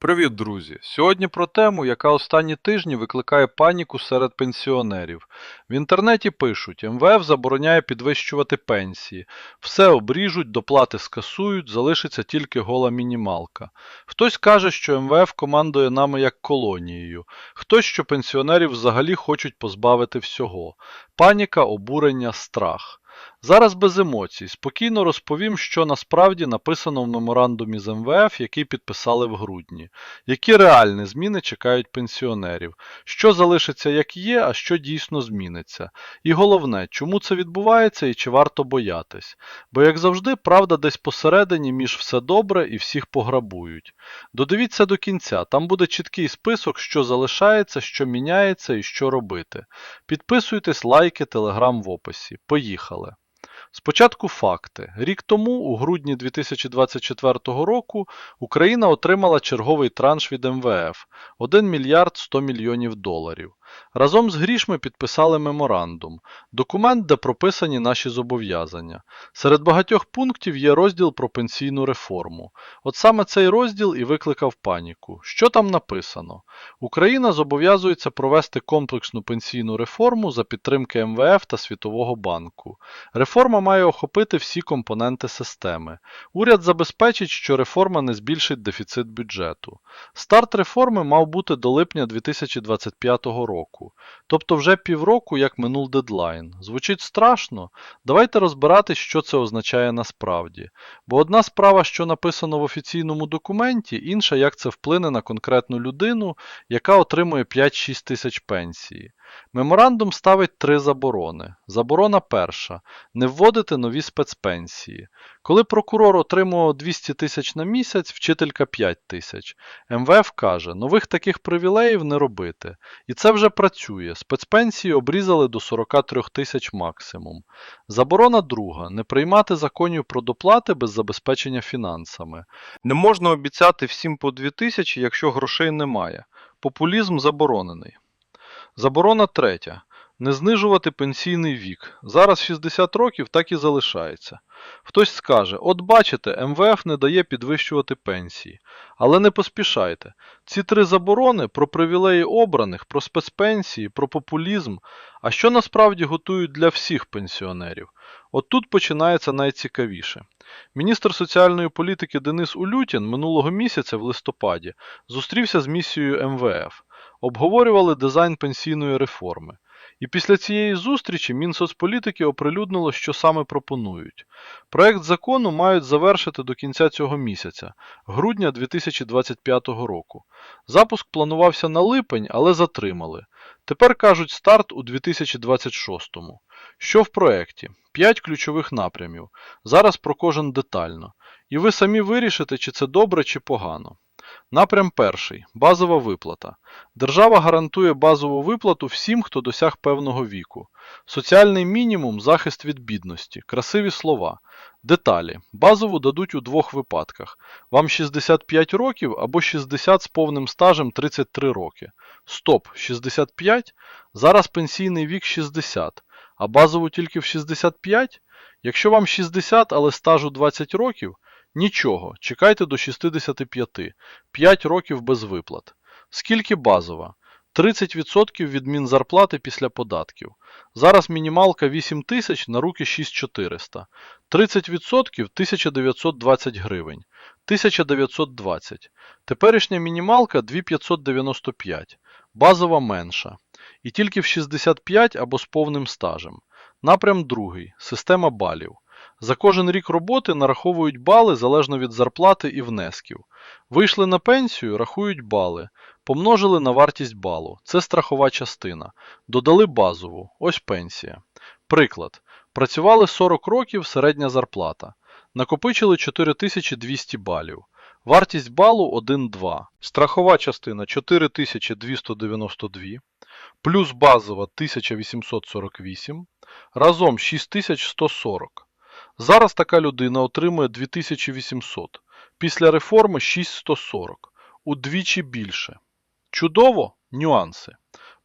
Привіт, друзі! Сьогодні про тему, яка останні тижні викликає паніку серед пенсіонерів. В інтернеті пишуть, МВФ забороняє підвищувати пенсії, все обріжуть, доплати скасують, залишиться тільки гола мінімалка. Хтось каже, що МВФ командує нами як колонією, хтось, що пенсіонерів взагалі хочуть позбавити всього. Паніка, обурення, страх. Зараз без емоцій. Спокійно розповім, що насправді написано в меморандумі з МВФ, який підписали в грудні. Які реальні зміни чекають пенсіонерів, що залишиться як є, а що дійсно зміниться. І головне, чому це відбувається і чи варто боятись. Бо, як завжди, правда десь посередині між все добре і всіх пограбують. Додивіться до кінця, там буде чіткий список, що залишається, що міняється і що робити. Підписуйтесь, лайки, телеграм в описі. Поїхали! Спочатку факти. Рік тому, у грудні 2024 року, Україна отримала черговий транш від МВФ 1 мільярд 100 мільйонів доларів. Разом з грішми підписали меморандум, документ, де прописані наші зобов'язання. Серед багатьох пунктів є розділ про пенсійну реформу. От саме цей розділ і викликав паніку. Що там написано? Україна зобов'язується провести комплексну пенсійну реформу за підтримки МВФ та Світового банку. Реформа має охопити всі компоненти системи. Уряд забезпечить, що реформа не збільшить дефіцит бюджету. Старт реформи мав бути до липня 2025 року, тобто вже півроку, як минув дедлайн. Звучить страшно? Давайте розбиратись, що це означає насправді. Бо одна справа, що написано в офіційному документі, інша, як це вплине на конкретну людину, яка отримує 5-6 тисяч пенсії. Меморандум ставить три заборони. Заборона перша не вводити нові спецпенсії. Коли прокурор отримував 200 тисяч на місяць, вчителька 5 тисяч. МВФ каже, нових таких привілеїв не робити. І це вже працює. Спецпенсії обрізали до 43 тисяч максимум. Заборона друга не приймати законів про доплати без забезпечення фінансами. Не можна обіцяти всім по 2 тисячі, якщо грошей немає. Популізм заборонений. Заборона третя. Не знижувати пенсійний вік. Зараз 60 років так і залишається. Хтось скаже, от бачите, МВФ не дає підвищувати пенсії. Але не поспішайте. Ці три заборони про привілеї обраних, про спецпенсії, про популізм, а що насправді готують для всіх пенсіонерів? От тут починається найцікавіше. Міністр соціальної політики Денис Улютін минулого місяця в листопаді зустрівся з місією МВФ обговорювали дизайн пенсійної реформи. І після цієї зустрічі Мінсоцполітики оприлюднило, що саме пропонують. Проект закону мають завершити до кінця цього місяця, грудня 2025 року. Запуск планувався на липень, але затримали. Тепер кажуть старт у 2026-му. Що в проекті? П'ять ключових напрямів. Зараз про кожен детально. І ви самі вирішите, чи це добре, чи погано. Напрям перший базова виплата. Держава гарантує базову виплату всім, хто досяг певного віку. Соціальний мінімум захист від бідності. Красиві слова. Деталі. Базову дадуть у двох випадках. Вам 65 років або 60 з повним стажем 33 роки. Стоп, 65? Зараз пенсійний вік 60. А базову тільки в 65? Якщо вам 60, але стажу 20 років, Нічого, чекайте до 65, 5 років без виплат. Скільки базова? 30% від мінзарплати після податків. Зараз мінімалка 8 тисяч на руки 6400. 30% 1920 гривень. 1920. Теперішня мінімалка 2595. Базова менша. І тільки в 65 або з повним стажем. Напрям другий. Система балів. За кожен рік роботи нараховують бали залежно від зарплати і внесків. Вийшли на пенсію, рахують бали. Помножили на вартість балу. Це страхова частина. Додали базову. Ось пенсія. Приклад. Працювали 40 років середня зарплата. Накопичили 4200 балів. Вартість балу 1,2. Страхова частина 4292. Плюс базова 1848. Разом 6140. Зараз така людина отримує 2800, після реформи 6140, удвічі більше. Чудово? Нюанси.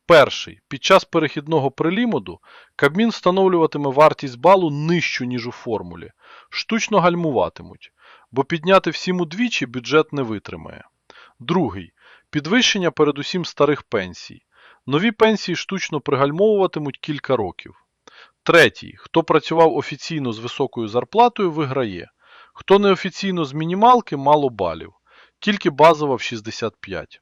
Перший. Під час перехідного прилімоду Кабмін встановлюватиме вартість балу нижчу, ніж у формулі. Штучно гальмуватимуть, бо підняти всім удвічі бюджет не витримає. Другий підвищення передусім старих пенсій. Нові пенсії штучно пригальмовуватимуть кілька років. Третій. Хто працював офіційно з високою зарплатою, виграє. Хто неофіційно з мінімалки, мало балів. Тільки базова в 65.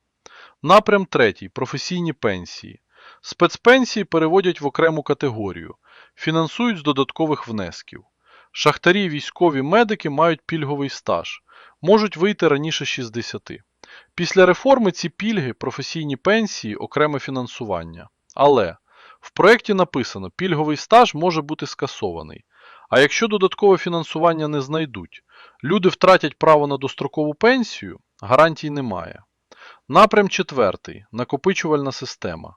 Напрям третій. Професійні пенсії. Спецпенсії переводять в окрему категорію. Фінансують з додаткових внесків. Шахтарі, військові, медики мають пільговий стаж. Можуть вийти раніше 60. Після реформи ці пільги, професійні пенсії, окреме фінансування. Але в проєкті написано, пільговий стаж може бути скасований. А якщо додаткове фінансування не знайдуть, люди втратять право на дострокову пенсію, гарантій немає. Напрям четвертий. Накопичувальна система.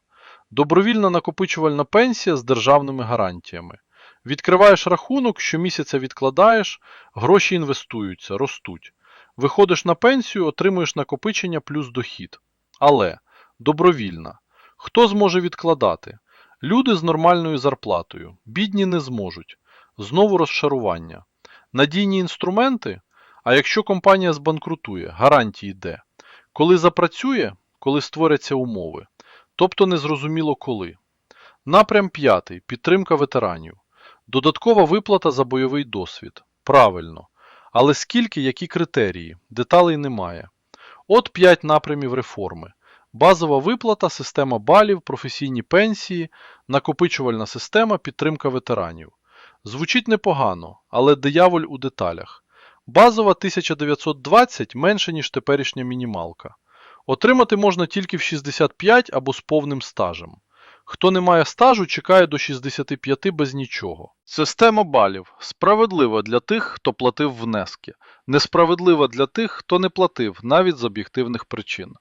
Добровільна накопичувальна пенсія з державними гарантіями. Відкриваєш рахунок, щомісяця відкладаєш, гроші інвестуються, ростуть. Виходиш на пенсію, отримуєш накопичення плюс дохід. Але добровільна. Хто зможе відкладати? Люди з нормальною зарплатою. Бідні не зможуть. Знову розшарування. Надійні інструменти? А якщо компанія збанкрутує, гарантії де? Коли запрацює, коли створяться умови. Тобто незрозуміло коли. Напрям п'ятий. Підтримка ветеранів. Додаткова виплата за бойовий досвід. Правильно. Але скільки, які критерії? Деталей немає. От 5 напрямів реформи. Базова виплата, система балів, професійні пенсії, накопичувальна система, підтримка ветеранів. Звучить непогано, але дияволь у деталях. Базова 1920 менше, ніж теперішня мінімалка. Отримати можна тільки в 65 або з повним стажем. Хто не має стажу, чекає до 65 без нічого. Система балів справедлива для тих, хто платив внески, несправедлива для тих, хто не платив, навіть з об'єктивних причин.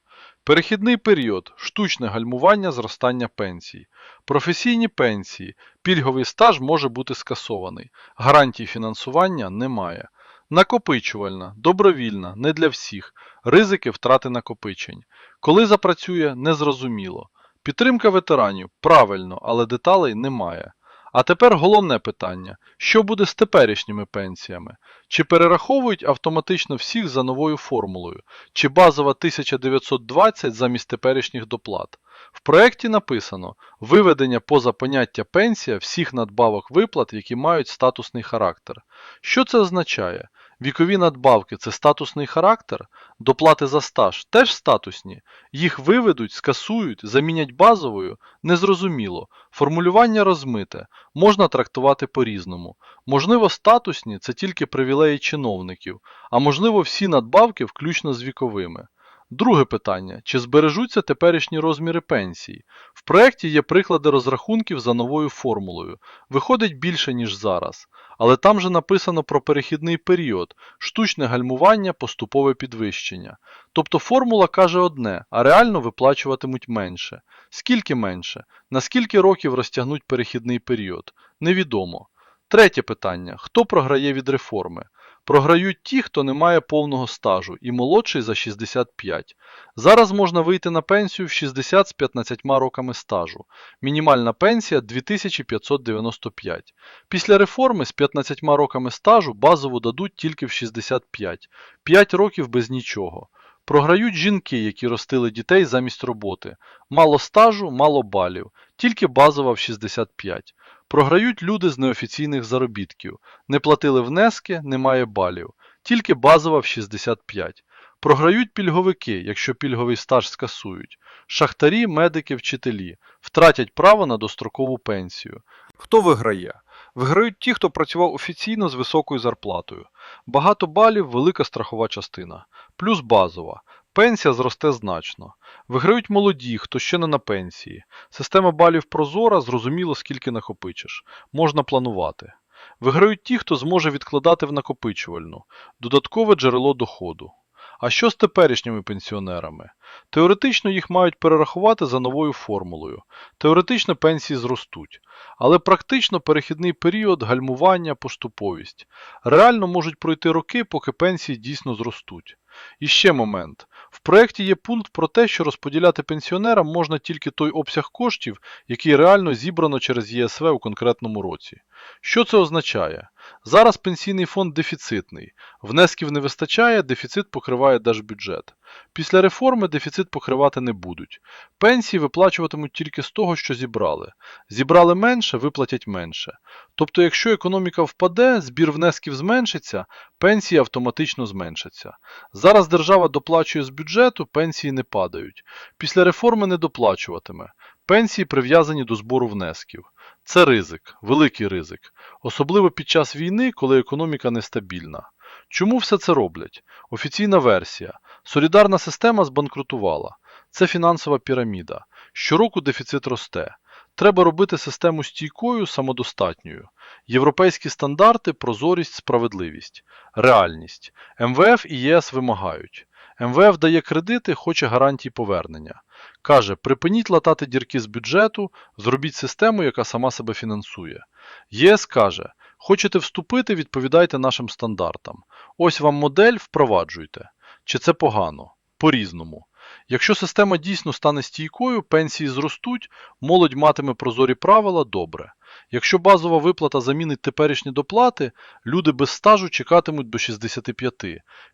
Перехідний період штучне гальмування зростання пенсій. Професійні пенсії, пільговий стаж може бути скасований. Гарантій фінансування немає. Накопичувальна, добровільна, не для всіх. Ризики втрати накопичень. Коли запрацює, незрозуміло. Підтримка ветеранів правильно, але деталей немає. А тепер головне питання: що буде з теперішніми пенсіями? Чи перераховують автоматично всіх за новою формулою, чи базова 1920 замість теперішніх доплат? В проєкті написано виведення поза поняття пенсія всіх надбавок виплат, які мають статусний характер. Що це означає? Вікові надбавки це статусний характер, доплати за стаж теж статусні, їх виведуть, скасують, замінять базовою незрозуміло. Формулювання розмите, можна трактувати по-різному. Можливо, статусні це тільки привілеї чиновників, а можливо, всі надбавки включно з віковими. Друге питання: чи збережуться теперішні розміри пенсій? В проєкті є приклади розрахунків за новою формулою. Виходить більше, ніж зараз. Але там же написано про перехідний період, штучне гальмування, поступове підвищення. Тобто формула каже одне, а реально виплачуватимуть менше. Скільки менше? На скільки років розтягнуть перехідний період? Невідомо. Третє питання: хто програє від реформи? Програють ті, хто не має повного стажу і молодший за 65. Зараз можна вийти на пенсію в 60 з 15 роками стажу. Мінімальна пенсія 2595. Після реформи з 15 роками стажу базову дадуть тільки в 65. 5 років без нічого. Програють жінки, які ростили дітей замість роботи. Мало стажу, мало балів, тільки базова в 65. Програють люди з неофіційних заробітків. Не платили внески, немає балів. Тільки базова в 65. Програють пільговики, якщо пільговий стаж скасують. Шахтарі, медики, вчителі втратять право на дострокову пенсію. Хто виграє? Виграють ті, хто працював офіційно з високою зарплатою. Багато балів велика страхова частина. Плюс базова. Пенсія зросте значно. Виграють молоді, хто ще не на пенсії. Система балів прозора, зрозуміло, скільки накопичиш. Можна планувати. Виграють ті, хто зможе відкладати в накопичувальну. Додаткове джерело доходу. А що з теперішніми пенсіонерами? Теоретично їх мають перерахувати за новою формулою. Теоретично пенсії зростуть. Але практично перехідний період, гальмування, поступовість. Реально можуть пройти роки, поки пенсії дійсно зростуть. І ще момент. В проєкті є пункт про те, що розподіляти пенсіонерам можна тільки той обсяг коштів, який реально зібрано через ЄСВ у конкретному році. Що це означає? Зараз пенсійний фонд дефіцитний, внесків не вистачає, дефіцит покриває держбюджет. Після реформи дефіцит покривати не будуть. Пенсії виплачуватимуть тільки з того, що зібрали. Зібрали менше, виплатять менше. Тобто, якщо економіка впаде, збір внесків зменшиться, пенсії автоматично зменшаться. Зараз держава доплачує з бюджету, пенсії не падають. Після реформи не доплачуватиме. Пенсії прив'язані до збору внесків. Це ризик, великий ризик, особливо під час війни, коли економіка нестабільна. Чому все це роблять? Офіційна версія. Солідарна система збанкрутувала. Це фінансова піраміда. Щороку дефіцит росте. Треба робити систему стійкою, самодостатньою. Європейські стандарти, прозорість, справедливість. Реальність. МВФ і ЄС вимагають. МВФ дає кредити, хоче гарантій повернення. Каже, припиніть латати дірки з бюджету, зробіть систему, яка сама себе фінансує. ЄС каже, хочете вступити, відповідайте нашим стандартам. Ось вам модель, впроваджуйте. Чи це погано? По-різному. Якщо система дійсно стане стійкою, пенсії зростуть, молодь матиме прозорі правила добре. Якщо базова виплата замінить теперішні доплати, люди без стажу чекатимуть до 65.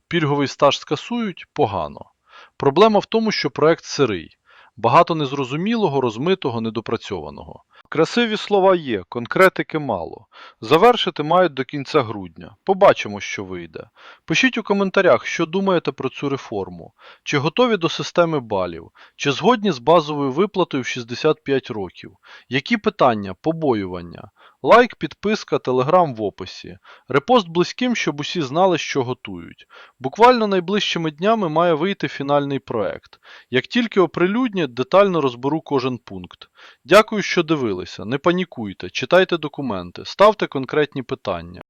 Пільговий стаж скасують погано. Проблема в тому, що проект сирий. Багато незрозумілого, розмитого, недопрацьованого. Красиві слова є, конкретики мало. Завершити мають до кінця грудня. Побачимо, що вийде. Пишіть у коментарях, що думаєте про цю реформу. Чи готові до системи балів? Чи згодні з базовою виплатою в 65 років? Які питання, побоювання? Лайк, підписка, телеграм в описі. Репост близьким, щоб усі знали, що готують. Буквально найближчими днями має вийти фінальний проект. Як тільки оприлюднять, детально розберу кожен пункт. Дякую, що дивилися. Не панікуйте, читайте документи, ставте конкретні питання.